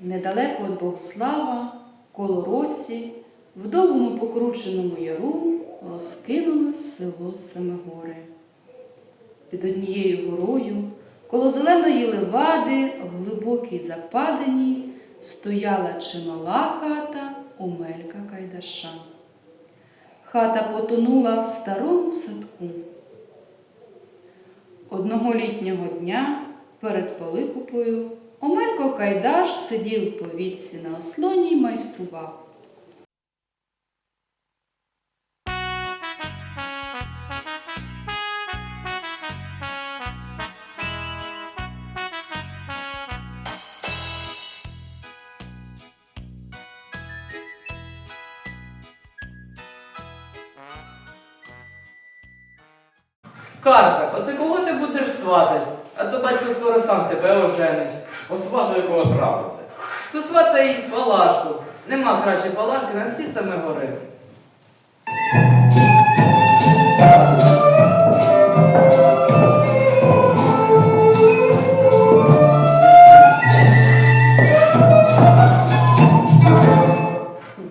Недалеко від Богослава, коло Росі, в довгому покрученому яру розкинулось село Семигори. Під однією горою, коло зеленої левади, в глибокій западині, стояла чимала хата Омелька Кайдаша. Хата потонула в старому садку. Одного літнього дня перед Пиликупою Омелько Кайдаш сидів по вітці на ослоні й майстрував. Карпе, оце кого ти будеш сватати? А то батько скоро сам тебе оженить. Посвату якого трапиться. То сватай палашку. Нема краще палашки на всі саме гори.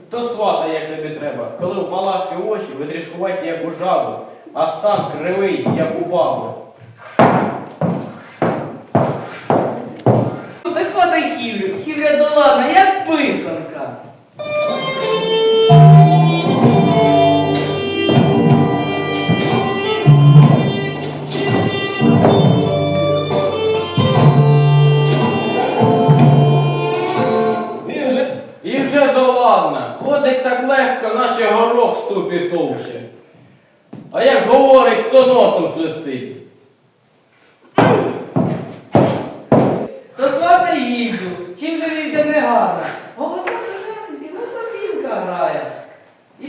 То свата, як тобі треба. Коли у палашки очі витрішкуваті, як у жабу, а стан кривий, як у бабу. Та сватай хіврю. Хівря доладна, як писанка. І вже, доладна. Ходить так легко, наче горох ступі товче. А як говорить, то носом свистить. То сватай їжу. Чим же вівдя не гарна? Голос Жесеньки, ну Софінка грає. І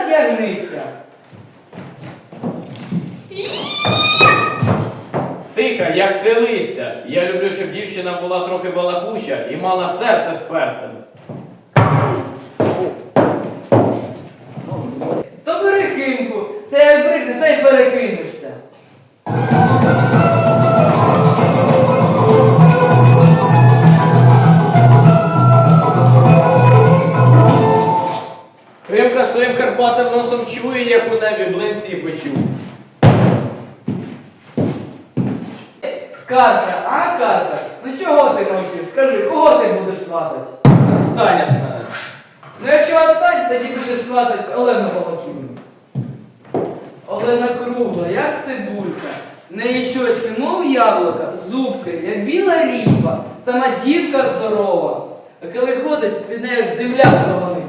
тиха, як. Тиха, як телиця. Я люблю, щоб дівчина була трохи балакуча і мала серце з перцем. То перехинку, це як брикне, та й перекинешся. Карта, а карта? Ну чого ти мовчиш? Скажи, кого ти будеш сватати? Відстань від мене. Ну якщо остань, тоді будеш сватати Олену Балаківну. Олена кругла, як цибулька. Неї щочки, мов яблука, зубки, як біла ріпа, сама дівка здорова. А коли ходить, від неї ж земля стогонить.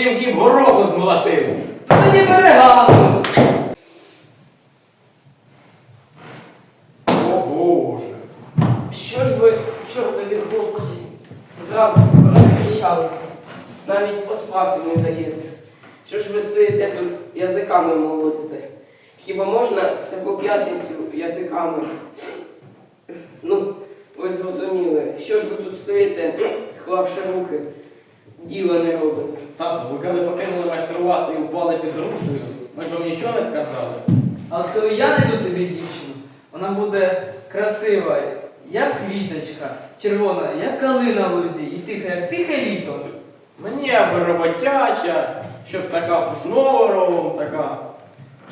Чорт сім кіп гороху змолотив. Тоді перегану. О Боже. Що ж ви, чортові хлопці, зранку розкричалися, навіть поспати не даєте. Що ж ви стоїте тут язиками молотите? Хіба можна в таку п'ятницю язиками? Ну, ви зрозуміли, що ж ви тут стоїте, склавши руки, діла не робите. Так, ви коли покинули майструвати і впали під грушею, ми ж вам нічого не сказали. А коли я знайду собі дівчину, вона буде красива, як квіточка, червона, як калина в лузі, і тиха, як тихе літо. Мені аби роботяча, щоб така ровом така,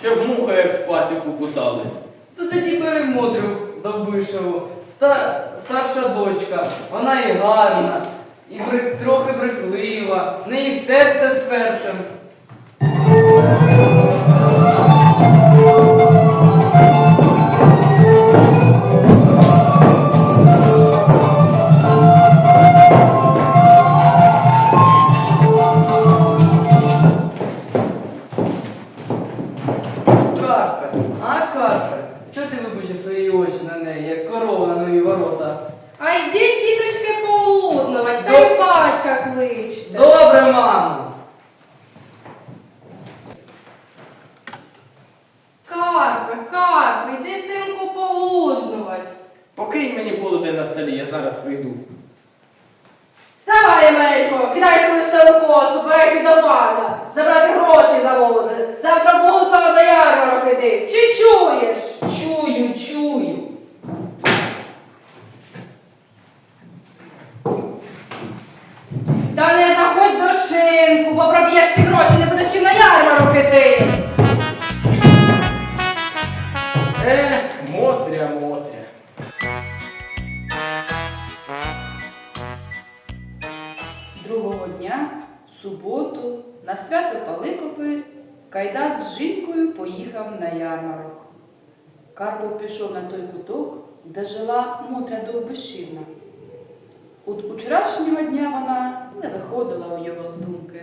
щоб муха як з пасіку кусались. То тоді перемотрю Довбишеву, Ста, старша дочка, вона і гарна, і трохи бриклива, не і серце з перцем. Чого ти вибачив свої очі на неї, як корова на нові ворота? А йди, діточка, по батька кличте. Добре, мамо. Карпе, Карпе, йди синку полуднувати. Покинь мені полудень на столі, я зараз прийду. Вставай, Емелько, кидай свою стару косу, перейди до пана, забрати гроші за вози. Завтра Богу до ярмарок іти. Чи чуєш? Чую, чую. Гроші, не будеш чим на ярмарок іти. Ех, Мотря, Мотря. Другого дня, в суботу, на свято Паликопи, Кайдат з жінкою поїхав на ярмарок. Карпо пішов на той куток, де жила Мотря Довбишівна. От учорашнього дня вона не виходила у його з думки.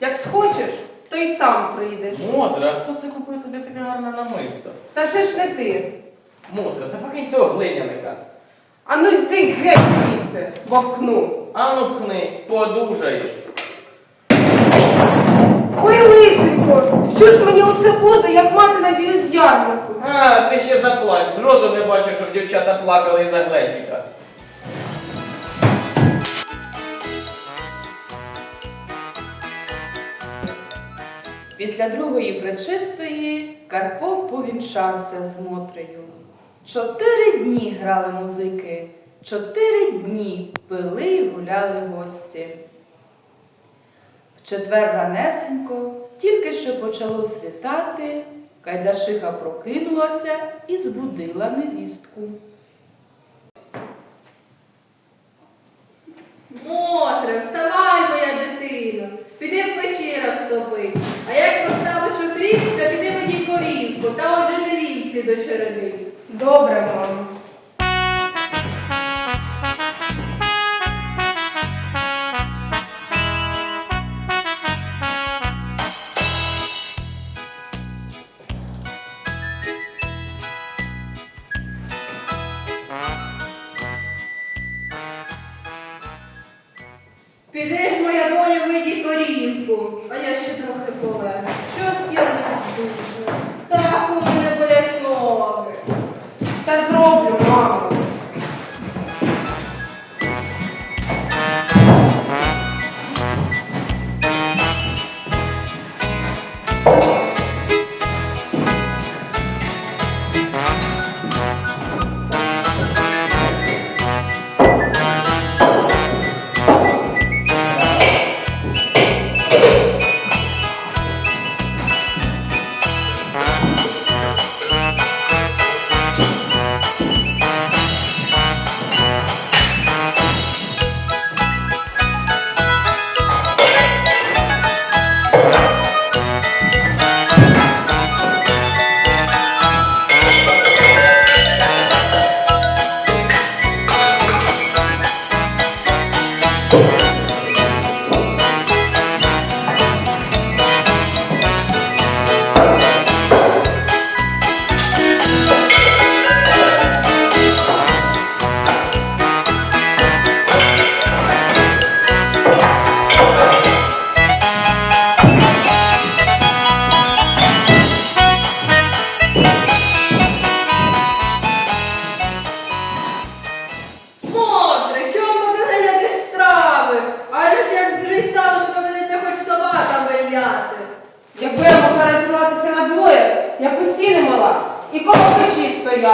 Як схочеш, то й сам прийдеш. Мотра, а хто це купив тобі таке гарне намисто? Та вже ж не ти. Мотра, та покинь того глиняника. А ну йди геть звідси, вовкну. А ну пхни, подужаєш. Ой, лишенько, що ж мені оце буде, як мати надію з ярмарку? А, ти ще заплач, зроду не бачив, щоб дівчата плакали із-за глечика. Після другої пречистої Карпо повінчався з Мотрею. Чотири дні грали музики, чотири дні пили й гуляли гості. В четвер ранесенько, тільки що почало світати, Кайдашиха прокинулася і збудила невістку. Мотре, вставай, моя дитино, піди в печеру вступи. А як поставиш окріп, то піди водій корівку, та отже не вівці до череди. Добре, мамо.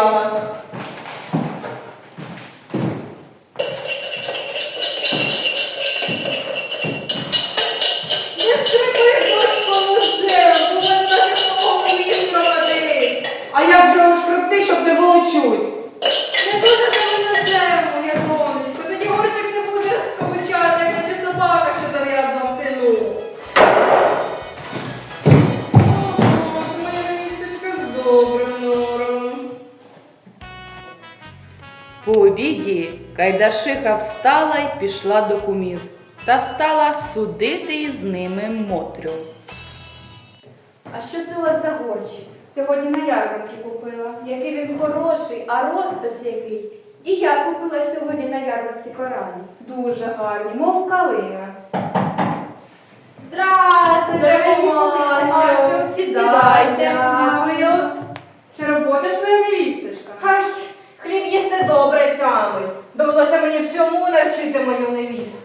India Кайдашиха встала й пішла до кумів та стала судити із ними Мотрю. А що це у вас за горщик? Сьогодні на ярмарці купила. Який він хороший, а розпис який. І я купила сьогодні на ярмарці корані. Дуже гарні, мов калина. Комасю. Комасю, сідайте. Дякую. Чи робоча ж моя невісточка? Ай, добре тямить. Довелося мені всьому навчити мою невістку.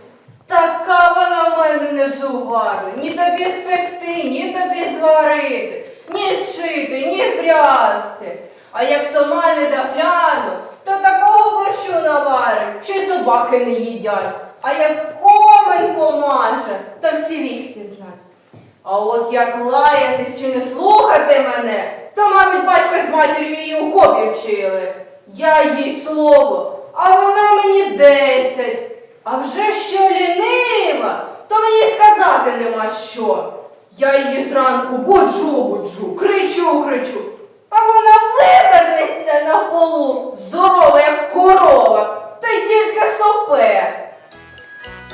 Така вона в мене не зугарна. Ні тобі спекти, ні тобі зварити, ні зшити, ні прясти. А як сама не догляну, то такого борщу наварить, чи собаки не їдять. А як комен помаже, то всі віхті знать. А от як лаятись чи не слухати мене, то, мабуть, батько з матір'ю її у копі вчили. Я їй слово, а вона мені десять. А вже що лінива, то мені сказати нема що. Я її зранку буджу, буджу, кричу, кричу. А вона вивернеться на полу, здорова, як корова, та й тільки сопе.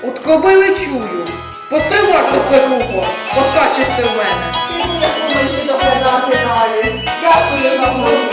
От кобили чую. Постривайте свекрухо, поскачете в мене. Ти не думаєш доглядати далі. Дякую за голову.